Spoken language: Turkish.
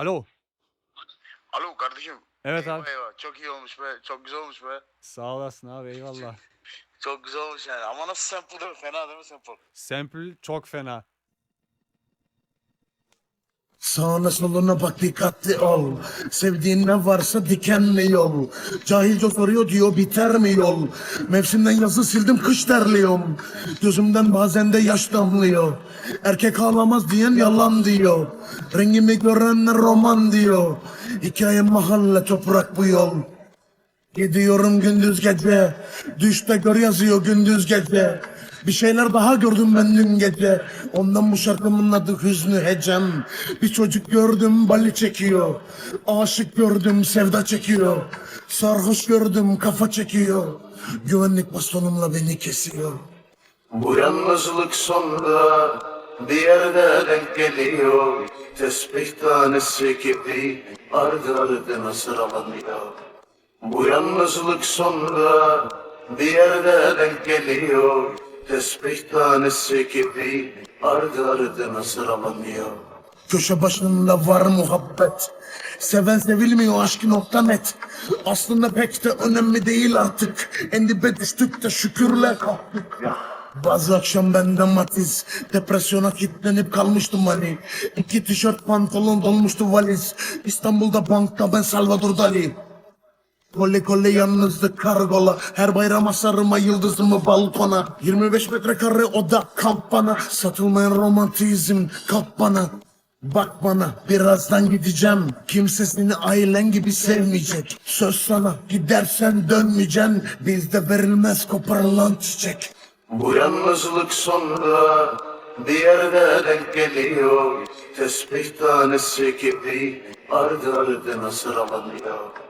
Alo. Alo kardeşim. Evet eyvah, abi. Eyvah. Çok iyi olmuş be. Çok güzel olmuş be. Sağ olasın abi eyvallah. Çok güzel olmuş yani. Ama nasıl sample değil mi? Fena değil mi sample? Sample çok fena. Sağına soluna bak dikkatli ol. Sevdiğin ne varsa dikenli yol? Cahilce soruyor diyor biter mi yol? Mevsimden yazı sildim kış terliyorum Gözümden bazen de yaş damlıyor. Erkek ağlamaz diyen yalan diyor. Rengimi görenler roman diyor. Hikayem mahalle toprak bu yol. Gidiyorum gündüz gece. Düşte gör yazıyor gündüz gece Bir şeyler daha gördüm ben dün gece. Ondan bu şarkımın adı Hüznü Hecem. Bir çocuk gördüm bali çekiyor. Aşık gördüm sevda çekiyor. Sarhoş gördüm kafa çekiyor. Güvenlik bastonumla beni kesiyor. Bu yalnızlık sonunda bir yerde denk geliyor. Tesbih tanesi gibi ardı ardına sıralanıyor bu yalnızlık sonra bir yerde denk geliyor Tesbih tanesi gibi ardı ardına sıralanıyor Köşe başında var muhabbet. Seven sevilmiyor aşk nokta net. Aslında pek de önemli değil artık. En dibe düştük de şükürle kalktık. Bazı akşam bende matiz. Depresyona kilitlenip kalmıştım hani İki tişört pantolon dolmuştu valiz. İstanbul'da bankta ben Salvador Dali Kolle kolle yalnızlık kargola. Her bayram asarıma yıldızımı balkona. 25 metrekare oda kamp bana Satılmayan romantizm kap bana. Bak bana birazdan gideceğim. Kimse seni ailen gibi sevmeyecek. Söz sana gidersen dönmeyeceksin Bizde verilmez koparılan çiçek. Bu yalnızlık sonra bir yerde denk geliyor. Tesbih tanesi gibi ardı ardına sıralanıyor